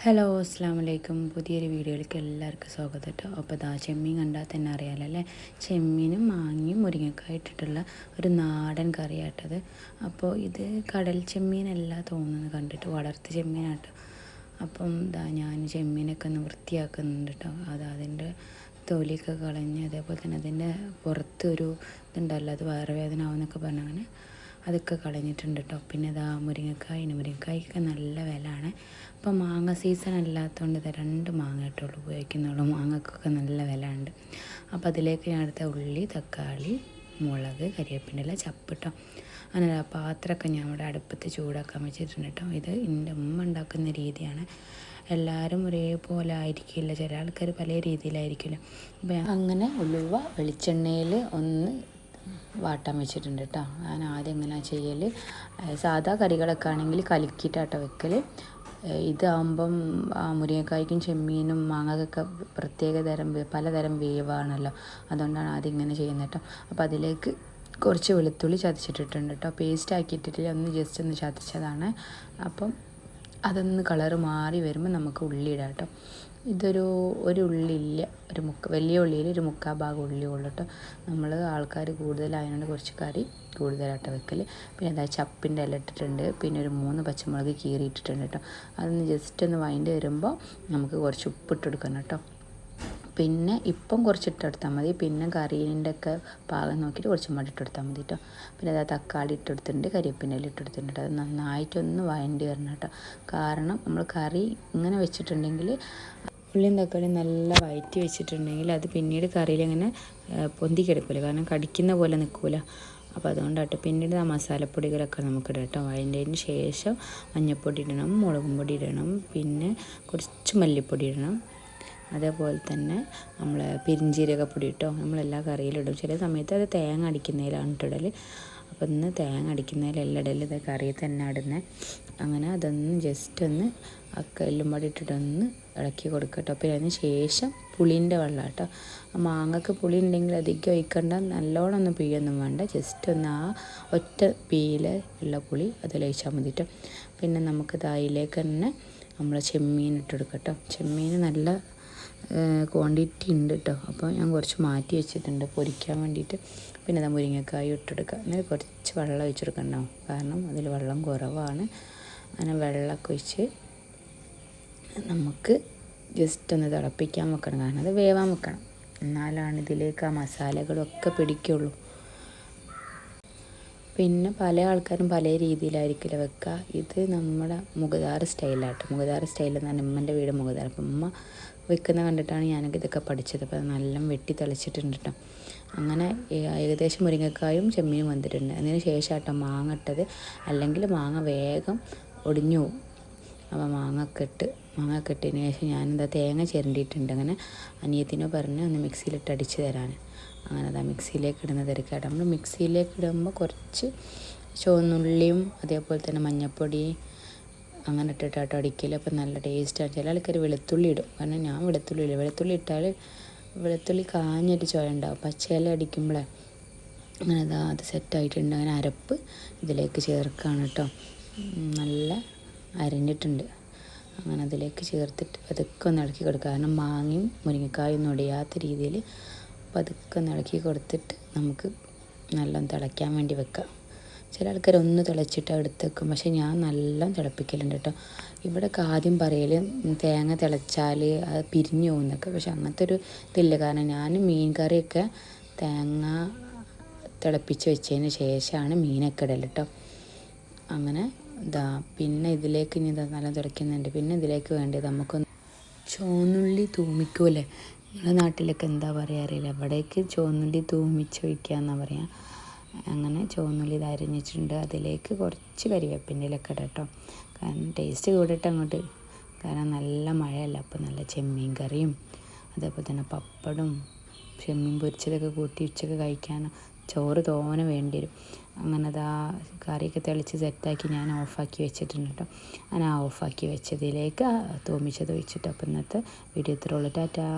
Hello അസ്സാം വലൈക്കും പുതിയൊരു വീഡിയോയിലേക്ക് എല്ലാവർക്കും സ്വാഗതം കേട്ടോ അപ്പോൾ ഇതാ ചെമ്മീൻ കണ്ടാൽ തന്നെ അറിയാമല്ലോ അല്ലേ? ചെമ്മീനും മാങ്ങിയും മുരിങ്ങക്കായ ഇട്ടിട്ടുള്ള ഒരു നാടൻ കറിയാട്ടത് അപ്പോൾ ഇത് കടൽ ചെമ്മീനല്ല തോന്നുന്നത് കണ്ടിട്ട് വളർത്ത് ചെമ്മീനാട്ടോ. അപ്പം ഇതാ ഞാൻ ചെമ്മീനൊക്കെ ഒന്ന് വൃത്തിയാക്കുന്നുണ്ട് കേട്ടോ അത് അതിന്റെ തൊലിയൊക്കെ കളഞ്ഞ് അതേപോലെ തന്നെ അതിന്റെ പുറത്ത് ഒരു ഇതുണ്ടല്ലോ അത് വയറുവേദന ആവുമെന്നൊക്കെ പറഞ്ഞങ്ങനെ അതൊക്കെ കളഞ്ഞിട്ടുണ്ട് കേട്ടോ പിന്നെ ഇതാ മുരിങ്ങക്കായിന് മുരിങ്ങക്കായ്ക്കൊക്കെ നല്ല വിലയാണ്. അപ്പോൾ മാങ്ങ സീസൺ അല്ലാത്തതുകൊണ്ട് ഇത് രണ്ട് മാങ്ങ ഇട്ടുള്ളൂ ഉപയോഗിക്കുന്നുള്ളൂ മാങ്ങക്കൊക്കെ നല്ല വില ഉണ്ട് അപ്പോൾ അതിലേക്ക് ഞാൻ എടുത്ത ഉള്ളി തക്കാളി മുളക് കരിവേപ്പിന്റെ ചപ്പിട്ടോ. അങ്ങനെ ആ പാത്രമൊക്കെ ഞാൻ ഇവിടെ അടുപ്പത്ത് ചൂടാക്കാൻ വെച്ചിട്ടുണ്ട് കേട്ടോ ഇത് എന്റെ ഉമ്മ ഉണ്ടാക്കുന്ന രീതിയാണ്. എല്ലാവരും ഒരേപോലെ ആയിരിക്കില്ല. ചില ആൾക്കാർ പല രീതിയിലായിരിക്കില്ല. അപ്പം അങ്ങനെ ഉലുവ വെളിച്ചെണ്ണയിൽ ഒന്ന് വാട്ടാൻ വെച്ചിട്ടുണ്ട് കേട്ടോ ഞാൻ ആദ്യം എങ്ങനെ ചെയ്യൽ സാധാ കറികളൊക്കെ ആണെങ്കിൽ കലക്കിയിട്ടാട്ടോ വെക്കൽ ഇതാകുമ്പം മുരിങ്ങക്കായ്ക്കും ചെമ്മീനും മാങ്ങക്കൊക്കെ പ്രത്യേക തരം പലതരം വേവാണല്ലോ. അതുകൊണ്ടാണ് ആദ്യം ഇങ്ങനെ ചെയ്യുന്നത് കേട്ടോ അപ്പോൾ അതിലേക്ക് കുറച്ച് വെളുത്തുള്ളി ചതച്ചിട്ടിട്ടുണ്ട് കേട്ടോ പേസ്റ്റ് ആക്കിയിട്ടില്ല ഒന്ന് ജസ്റ്റ് ഒന്ന് ചതച്ചതാണ്. അപ്പം അതൊന്ന് കളറ് മാറി വരുമ്പോൾ നമുക്ക് ഉള്ളി കേട്ടോ ഇതൊരു ഒരു ഉള്ളില്ല. ഒരു മുക്ക വലിയ ഉള്ളിയിൽ ഒരു മുക്കാൽ ഭാഗം ഉള്ളി ഉള്ളൂ നമ്മൾ ആൾക്കാർ കൂടുതലായതുകൊണ്ട് കുറച്ച് കറി കൂടുതലായിട്ട് വെക്കൽ പിന്നെ എന്താ ചപ്പിന്റെ ഇല ഇട്ടിട്ടുണ്ട്. പിന്നെ ഒരു മൂന്ന് പച്ചമുളക് കീറിയിട്ടിട്ടുണ്ട് കേട്ടോ അതൊന്ന് ജസ്റ്റ് ഒന്ന് വൈൻഡ് വരുമ്പോൾ നമുക്ക് കുറച്ച് ഉപ്പിട്ട് കൊടുക്കണം കേട്ടോ പിന്നെ ഇപ്പം കുറച്ച് ഇട്ടെടുത്താൽ മതി. പിന്നെ കറീന്റെ ഒക്കെ പാകം നോക്കിയിട്ട് കുറച്ച് മടി ഇട്ടെടുത്താൽ മതി കേട്ടോ പിന്നെ അതായത് തക്കാളി ഇട്ടെടുത്തിട്ടുണ്ട് കരിയപ്പിന്റെ ഇല ഇട്ടെടുത്തിട്ടുണ്ട് അത് നന്നായിട്ടൊന്ന് വഴണ്ടി വരണം കേട്ടോ കാരണം നമ്മൾ കറി ഇങ്ങനെ വെച്ചിട്ടുണ്ടെങ്കിൽ ഉള്ളിയും തക്കാളിയും നല്ല വയറ്റി വെച്ചിട്ടുണ്ടെങ്കിൽ അത് പിന്നീട് കറിയിൽ അങ്ങനെ പൊന്തി കിടക്കില്ല കാരണം കടിക്കുന്ന പോലെ നിൽക്കില്ല അപ്പോൾ അതുകൊണ്ടാട്ടോ പിന്നീട് ആ മസാലപ്പൊടികളൊക്കെ നമുക്ക് ഇടാം കേട്ടോ അതിന്റെ ശേഷം മഞ്ഞൾപ്പൊടി ഇടണം മുളകും പൊടി ഇടണം പിന്നെ കുറച്ച് മല്ലിപ്പൊടി ഇടണം. അതേപോലെ തന്നെ നമ്മൾ പെരിഞ്ചീരകപ്പൊടി ഇട്ടോ നമ്മളെല്ലാ കറിയിലിടും. ചില സമയത്ത് അത് തേങ്ങ അടിക്കുന്നതിലാണ് ഇട്ടിടൽ അപ്പോൾ ഇന്ന് തേങ്ങ അടിക്കുന്നതിലെല്ലാം ഇടൽ ഇത് കറിയിൽ തന്നെ ഇടുന്നത് അങ്ങനെ അതൊന്ന് ജസ്റ്റ് ഒന്ന് എല്ലും പാടി ഇട്ടിട്ടൊന്ന് ഇളക്കി കൊടുക്കുക കേട്ടോ പിന്നെ അതിന് ശേഷം പുളീന്റെ വെള്ളം കേട്ടോ മാങ്ങക്ക് പുളി ഉണ്ടെങ്കിൽ അധികം ഒഴിക്കണ്ട. നല്ലോണം ഒന്നും പിഴിയൊന്നും വേണ്ട. ജസ്റ്റ് ഒന്ന് ആ ഒറ്റ പീയിൽ ഉള്ള പുളി അതിലൊഴിച്ചാൽ മതി കേട്ടോ പിന്നെ നമുക്ക് അതിലേക്ക് തന്നെ നമ്മൾ ചെമ്മീൻ ഇട്ടെടുക്കട്ടോ ചെമ്മീൻ നല്ല ക്വാണ്ടിറ്റി ഉണ്ട് കേട്ടോ അപ്പോൾ ഞാൻ കുറച്ച് മാറ്റി വെച്ചിട്ടുണ്ട്. പൊരിക്കാൻ വേണ്ടിയിട്ട്. പിന്നെ നമ്മൾ മുരിങ്ങക്കായ ഇട്ടെടുക്കുക എന്നിട്ട് കുറച്ച് വെള്ളം ഒഴിച്ചെടുക്കണ്ടാവും കാരണം അതിൽ വെള്ളം കുറവാണ്. അങ്ങനെ വെള്ളമൊക്കെ ഒഴിച്ച് നമുക്ക് ജസ്റ്റ് ഒന്ന് തിളപ്പിക്കാൻ വെക്കണം. കാരണം അത് വേവാൻ വെക്കണം. എന്നാലാണ് ഇതിലേക്ക് ആ മസാലകളൊക്കെ പിടിക്കുള്ളൂ. പിന്നെ പല ആൾക്കാരും പല രീതിയിലായിരിക്കില്ല വെക്കുക ഇത് നമ്മുടെ മുഖദാർ സ്റ്റൈലാട്ടോ. മുഖദാർ സ്റ്റൈൽ എന്ന് പറഞ്ഞാൽ ഉമ്മന്റെ വീട് മുഖദാർ അപ്പം ഉമ്മ വെക്കുന്ന കണ്ടിട്ടാണ് ഞാനൊക്കെ ഇതൊക്കെ പഠിച്ചത്. അപ്പോൾ നല്ല വെട്ടി തെളിച്ചിട്ടുണ്ട് കേട്ടോ അങ്ങനെ ഏകദേശം മുരിങ്ങക്കായും ചെമ്മീനും വന്നിട്ടുണ്ട്. അതിന് ശേഷം കേട്ടോ മാങ്ങ ഇട്ടത്. അല്ലെങ്കിൽ മാങ്ങ വേഗം ഒടിഞ്ഞു പോകും അപ്പോൾ മാങ്ങക്കെട്ട് മാങ്ങക്കെട്ടിന് ശേഷം ഞാനെന്താ തേങ്ങ ചിരണ്ടിയിട്ടുണ്ട്. അങ്ങനെ അനിയത്തിനോ പറഞ്ഞ് ഒന്ന് മിക്സിയിലിട്ട് അടിച്ച് തരാൻ അങ്ങനെ അതാ മിക്സിയിലേക്ക് ഇടുന്ന തിരക്കായിട്ട് നമ്മൾ മിക്സിയിലേക്ക് ഇടുമ്പോൾ കുറച്ച് ചുവന്നുള്ളിയും അതേപോലെ തന്നെ മഞ്ഞൾപ്പൊടി അങ്ങനെ ഇട്ടിട്ടാട്ടോ അടിക്കൽ അപ്പം നല്ല ടേസ്റ്റാണ് ചില ആൾക്കാർ വെളുത്തുള്ളി ഇടും. കാരണം ഞാൻ വെളുത്തുള്ളി ഇല്ല. വെളുത്തുള്ളി ഇട്ടാൽ വെളുത്തുള്ളി കാഞ്ഞൊരു ചോയ ഉണ്ടാവും. പച്ചയില അടിക്കുമ്പോഴേ അങ്ങനെ അത് സെറ്റായിട്ടുണ്ട് അങ്ങനെ അരപ്പ് ഇതിലേക്ക് ചേർക്കുകയാണ് കേട്ടോ. നല്ല അരിഞ്ഞിട്ടുണ്ട്. അങ്ങനെ അതിലേക്ക് ചേർത്തിട്ട് പതുക്കെ ഒന്ന് ഇളക്കി കൊടുക്കുക. കാരണം മാങ്ങയും മുരിങ്ങക്കായും ഒടിയാത്ത രീതിയിൽ പതുക്കെ ഒന്ന് ഇളക്കി കൊടുത്തിട്ട് നമുക്ക് നല്ല തിളയ്ക്കാൻ വേണ്ടി വെക്കാം. ചില ആൾക്കാർ ഒന്ന് തിളച്ചിട്ട് എടുത്ത് വെക്കും. പക്ഷേ ഞാൻ നല്ല തിളപ്പിക്കലുണ്ട് കേട്ടോ. ഇവിടെയൊക്കെ ആദ്യം പറയൽ തേങ്ങ തിളച്ചാൽ അത് പിരിഞ്ഞു പോകുന്നൊക്കെ പക്ഷെ അങ്ങനത്തെ ഒരു ഇതില്ല. കാരണം ഞാൻ മീൻ കറിയൊക്കെ തേങ്ങ തിളപ്പിച്ച് വെച്ചതിന് ശേഷമാണ് മീനൊക്കെ ഇടൽ കേട്ടോ. അങ്ങനെ ഇതാ പിന്നെ ഇതിലേക്ക് ഇനി ഇതാ നല്ല തിളയ്ക്കുന്നുണ്ട് പിന്നെ ഇതിലേക്ക് വേണ്ടത് നമുക്കൊന്ന് ചോന്നുള്ളി തൂമിക്കൂലേ നിങ്ങളുടെ നാട്ടിലൊക്കെ എന്താ പറയുക അറിയില്ല. ഇവിടേക്ക് ചോന്നുള്ളി തൂമിച്ച് വയ്ക്കുക എന്നാണ് പറയുക അങ്ങനെ ചോന്നുള്ളി ഇത് അരിഞ്ഞിട്ടുണ്ട്. അതിലേക്ക് കുറച്ച് കരിവേപ്പിന്റെ ഇലൊക്കെ കേട്ടോ. കാരണം ടേസ്റ്റ് കൂടിയിട്ട് അങ്ങോട്ട് കാരണം നല്ല മഴയല്ല അപ്പോൾ നല്ല ചെമ്മീൻ കറിയും അതേപോലെ തന്നെ പപ്പടും ചെമ്മീൻ പൊരിച്ചതൊക്കെ കൂട്ടി ഉച്ചയ്ക്ക് കഴിക്കാൻ ചോറ് തോനെ വേണ്ടി വരും അങ്ങനെ അതാ കറിയൊക്കെ തെളിച്ച് സെറ്റാക്കി ഞാൻ ഓഫാക്കി വെച്ചിട്ടുണ്ട് കേട്ടോ. ഞാൻ ആ ഓഫാക്കി വെച്ചതിലേക്ക് തോമിച്ചത് ഒഴിച്ചിട്ട് അപ്പം ഇന്നത്തെ വീഡിയോ ഇത്രയുള്ളൂ ടാറ്റാ.